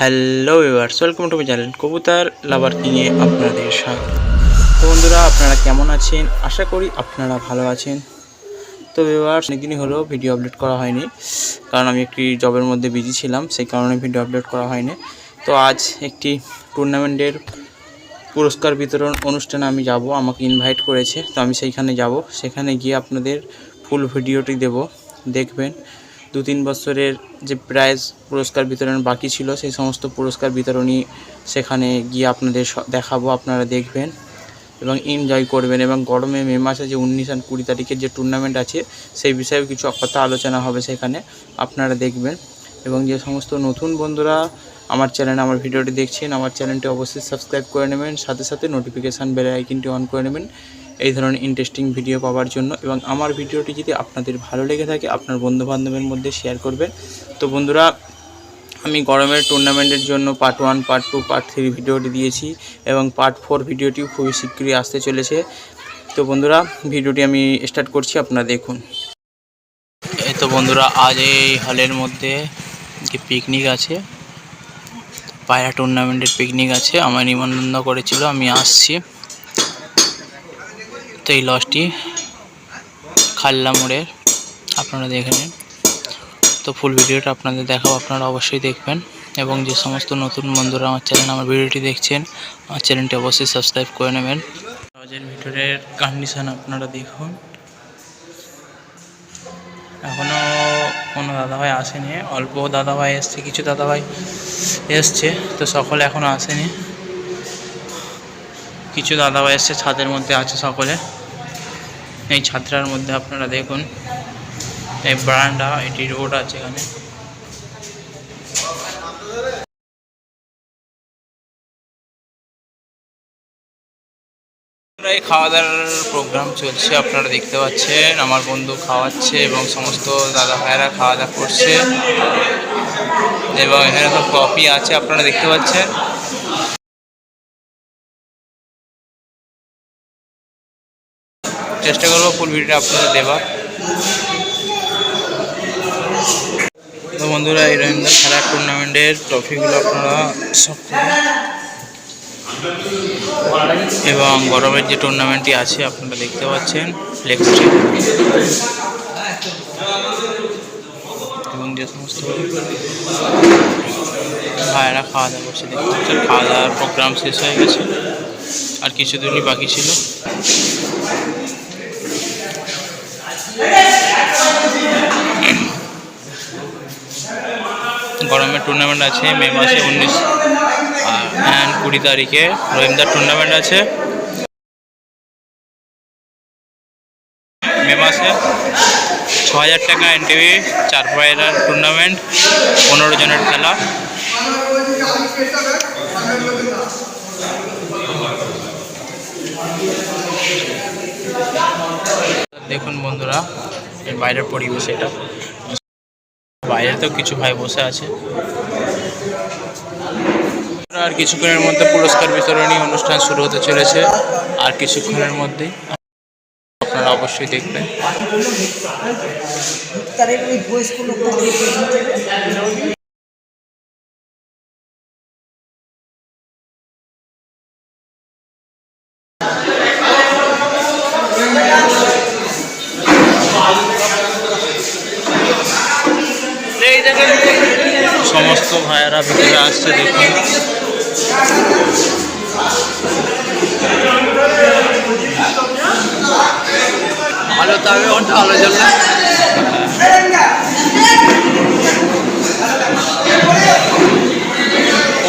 Hello viewers welcome to my channel Kabutar lover কিংয়ে আপনাদের স্বাগত। তো বন্ধুরা, আপনারা কেমন আছেন? আশা করি আপনারা ভালো আছেন। তো ভিউয়ার্স অনেকদিনই হলো ভিডিও আপলোড করা হয়নি, কারণ আমি একটি জবের মধ্যে বিজি ছিলাম, সেই কারণে ভিডিও আপলোড করা হয়নি। তো আজ একটি টুর্নামেন্টের পুরস্কার বিতরণ অনুষ্ঠানে আমি যাব, আমাকে ইনভাইট করেছে, তো আমি সেইখানে যাব। সেখানে গিয়ে আপনাদের ফুল ভিডিওটি দেব, দেখবেন। দু তিন বছরের যে প্রাইজ পুরস্কার বিতরণ বাকি ছিল, সেই সমস্ত পুরস্কার বিতরণী সেখানে গিয়ে আপনাদের দেখাবো, আপনারা দেখবেন এবং এনজয় করবেন এবং গরমে মে মাসে যে উনিশ আর কুড়ি তারিখের যে টুর্নামেন্ট আছে, সেই বিষয়েও কিছু কথা আলোচনা হবে সেখানে, আপনারা দেখবেন। এবং যে সমস্ত নতুন বন্ধুরা আমার চ্যানেলে আমার ভিডিওটি দেখছেন, আমার চ্যানেলটি অবশ্যই সাবস্ক্রাইব করে নেবেন, সাথে সাথে নোটিফিকেশান বেল আইকনটি অন করে নেবেন। এই ধরনের ইন্টারেস্টিং ভিডিও পাওয়ার জন্য এবং আমার ভিডিওটি যদি আপনাদের ভালো লেগে থাকে, আপনার বন্ধুবান্ধবের মধ্যে শেয়ার করবেন। তো বন্ধুরা, আমি গরমের টুর্নামেন্টের জন্য part one part two part three ভিডিওটি দিয়েছি এবং পার্ট ফোর ভিডিওটিও খুবই শীঘ্রই আসতে চলেছে। তো বন্ধুরা ভিডিওটি আমি স্টার্ট করছি, আপনারা দেখুন। এই তো বন্ধুরা, আজ এই হলের মধ্যে যে পিকনিক আছে, পায়রা টুর্নামেন্টের পিকনিক আছে, আমার নিমন্ত্রণ করেছিল, আমি আসছি। তো এই লজটি খাল্লা মোড়ের, আপনারা দেখে নিন। তো ফুল ভিডিওটা আপনাদের দেখাবো, আপনারা অবশ্যই দেখবেন। এবং যে সমস্ত নতুন বন্ধুরা আমার চ্যানেল আমার ভিডিওটি দেখছেন, আমার চ্যানেলটি অবশ্যই সাবস্ক্রাইব করে নেবেন। লজের ভিতরের কন্ডিশন আপনারা দেখুন। এখনও কোনো দাদাভাই আসেনি, অল্প দাদাভাই এসছে, কিছু দাদাভাই এসছে, তো সকলে এখনও আসেনি। কিছু দাদাভাই এসছে, ছাদের মধ্যে আছে সকলে। এই ছাত্রার মধ্যে আপনারা দেখুন, এই ব্রান্ডা এটি রোড আছে এখানে। খাওয়া দাওয়ার প্রোগ্রাম চলছে, আপনারা দেখতে পাচ্ছেন, আমার বন্ধু খাওয়াচ্ছে এবং সমস্ত দাদা ভাইয়েরা খাওয়া দাওয়া করছে। এবং এখানে সব কফি আছে, আপনারা দেখতে পাচ্ছেন। চেষ্টা করব ফুল ভিডিওটা আপনাদের দেওয়ার তো বন্ধুরা, এই রহিমদার খেলার টুর্নামেন্টের ট্রফিগুলো আপনারা সব এবং গরমের যে টুর্নামেন্টটি আছে, আপনারা দেখতে পাচ্ছেন এবং যে সমস্ত ভাইয়েরা খাওয়া দাওয়া করছে, দেখতে পাচ্ছেন, খাওয়া দাওয়ার প্রোগ্রাম শেষ হয়ে গেছে। আর কিছুদিনই বাকি ছিল। গরমের টুর্নামেন্ট আছে, মে মাসে উনিশ অ্যান্ড কুড়ি তারিখে রহিমদার টুর্নামেন্ট আছে। মে মাসে ছ হাজার টাকা এনটিভি চার পায়রার টুর্নামেন্ট পনেরো জনের খেলা। দেখুন বন্ধুরা, এর বাইরের পরিবেশ এটা। বাইরে তো কিছু ভাই বসে আছে। আর কিছুক্ষণের মধ্যে পুরস্কার বিতরণী অনুষ্ঠান শুরু হতে চলেছে, আর কিছুক্ষণের মধ্যেই আপনারা অবশ্যই দেখবেন। বয়স্ক ভাইয়েরা ভিতরে আসছে, দেখুন। ভালো তবে ওটা ভালো চলবে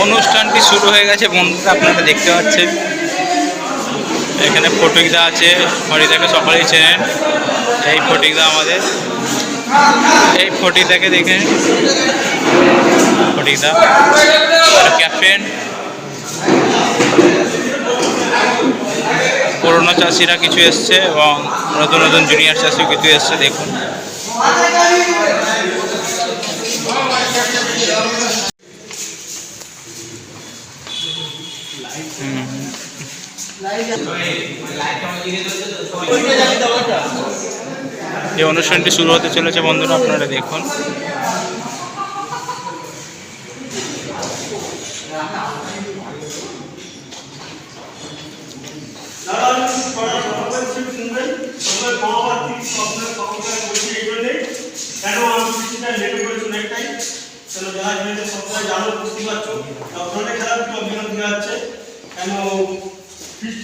অনুষ্ঠানটি শুরু হয়ে গেছে, বন্ধুরা আপনারা দেখতে পাচ্ছেন। এখানে ফটিকদা আছে হরিদাকে সকলেই চেনেন। এই ফটিকদা আমাদের। এই ফটিকদাকে দেখে ফটিকদা ক্যাপ্টেন পুরনো চাষিরা কিছু এসছে এবং নতুন নতুন জুনিয়র চাষিও কিছু এসছে, দেখুন। এই অনুষ্ঠানটি শুরু হতে চলেছে, বন্ধুরা, আপনারা দেখুন। ছড়া সমাধান ছিল শুনবেন তোমরা মহাভারতী স্বপ্নের সমাধান বলছি এই জন্যে কেন আমি বৃষ্টিটা লেট করেছি অনেকটাই কেন যারা জেনেছে সবটাই জানো বুঝতে পারছ ধরনের খেলা একটু অভিনয় দেওয়া যাচ্ছে কেন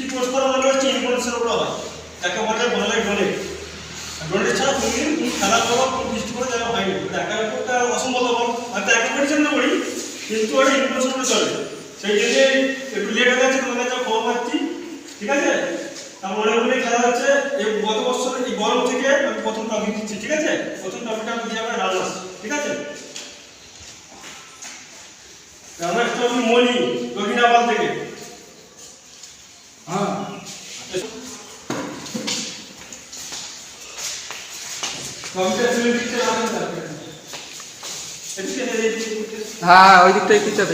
পোস্ট করা মনে হচ্ছে ইনফ্লুয়েন্সের উপর হয় তাকে বলে বলে ডোনেট ডোনেট ছাড়া তুমি তুমি খেলা করো কোনো বৃষ্টি করে দেওয়া হয়নি একা একটা চলে হয়ে ঠিক আছে খেলা হচ্ছে। এই গত বছর এই গরম থেকে আমি প্রথম টপিক দিচ্ছি ঠিক আছে? প্রথম টপিকটা আমি দিয়ে যাবে রানার্স ঠিক আছে? রানার্স টপিক মনি রবিনাবাল থেকে। হ্যাঁ। হ্যাঁ ওই দিকটা একটু যান।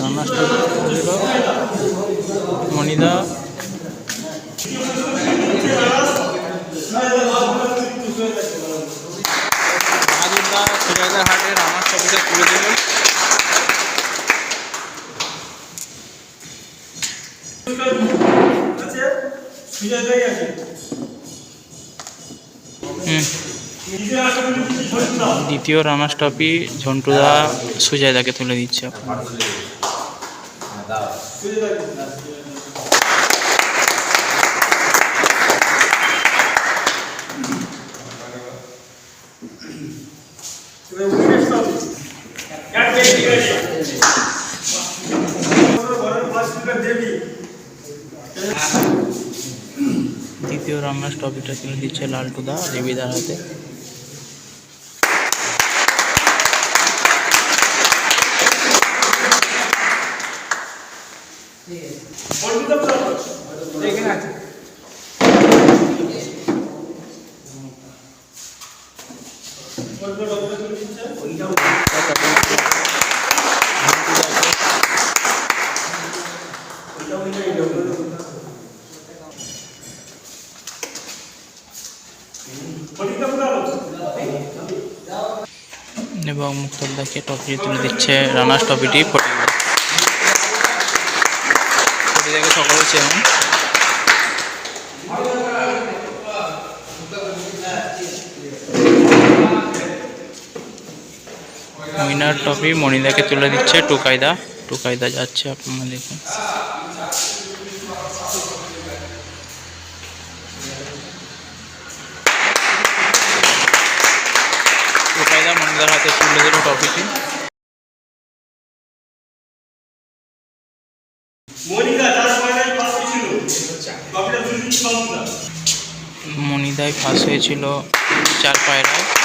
রান্না স্টার্ট হলো মনিদা। আছে। দ্বিতীয় রানার টপি ঝন্টুদা সুজয়দাকে তুলে দিচ্ছে। আপনার সুজয় দাই এবার উইকেট হবে এক বেশি গেছে বড় ফার্স্ট উইকেট দেবি দ্বিতীয় রানার ট্রফিটা তুলে দিচ্ছে লালটুদা দেবিদার হাতে। বন্ধুদের চলো এখানে আছে বন্ধুদের ডবল করে দিচ্ছে ওইটা ওইটা এই ডবল বডিটা পুরো এবং মুক্তদাকে টপি তুলে দিচ্ছে রানার টপিটি সকলে চেন উইনার টপি মনিদাকে তুলে দিচ্ছে টুকাইদা। টুকাইদা যাচ্ছে আপনারা দেখুন। মনিদার হাতে তুলে দিন বাংলা মনিদায় ফাঁস হয়েছিল চার পায়রায়।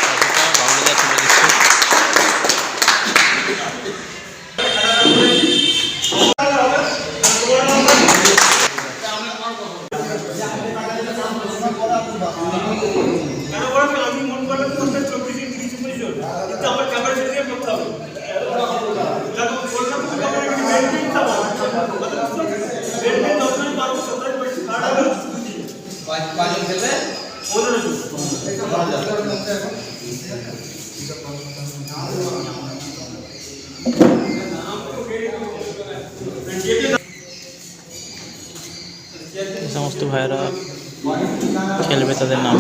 সমস্ত ভাইয়েরা খেলবে তাদের নাম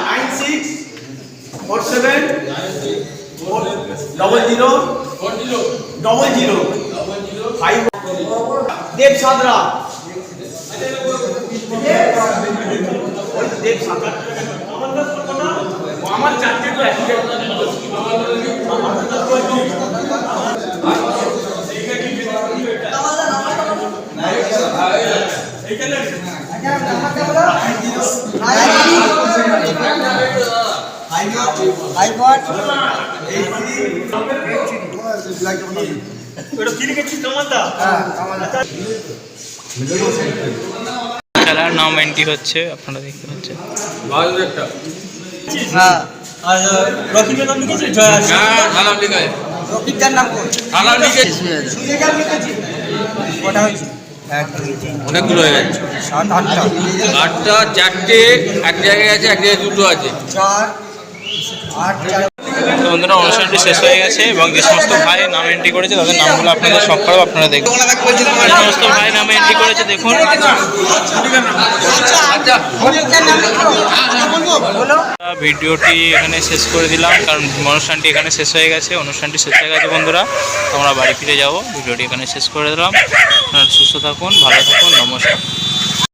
nine six, four seven double zero double zero, five. Dev Sadra Dev Sadra আমার চারটে তো ওটা কামালদা খেলার নাম এন্ট্রি হচ্ছে আপনারা দেখতে পাচ্ছেন। হ্যাঁ। আর রকিবের নাম লিখেছি জয়া রফিকদার নাম কোন সুজয়দার লিখেছি কটা হয়েছে? অনেকগুলো হয়ে গেছে। আটটা। আটটা চারটে এক জায়গায় আছে এক জায়গায় দুটো আছে। চার তো বন্ধুরা, অনুষ্ঠানটি শেষ হয়ে গেছে এবং যে সমস্ত ভাই নাম এন্ট্রি করেছে, তাদের নামগুলো আপনাদের সব করাবো, আপনারা দেখুন। যে সমস্ত ভাই নামে এন্ট্রি করেছে, দেখুন। ভিডিওটি এখানে শেষ করে দিলাম, কারণ অনুষ্ঠানটি এখানে শেষ হয়ে গেছে, অনুষ্ঠানটি শেষ হয়ে গেছে, বন্ধুরা। আমরা বাড়ি ফিরে যাব ভিডিওটি এখানে শেষ করে দিলাম। আপনারা সুস্থ থাকুন, ভালো থাকুন, নমস্কার।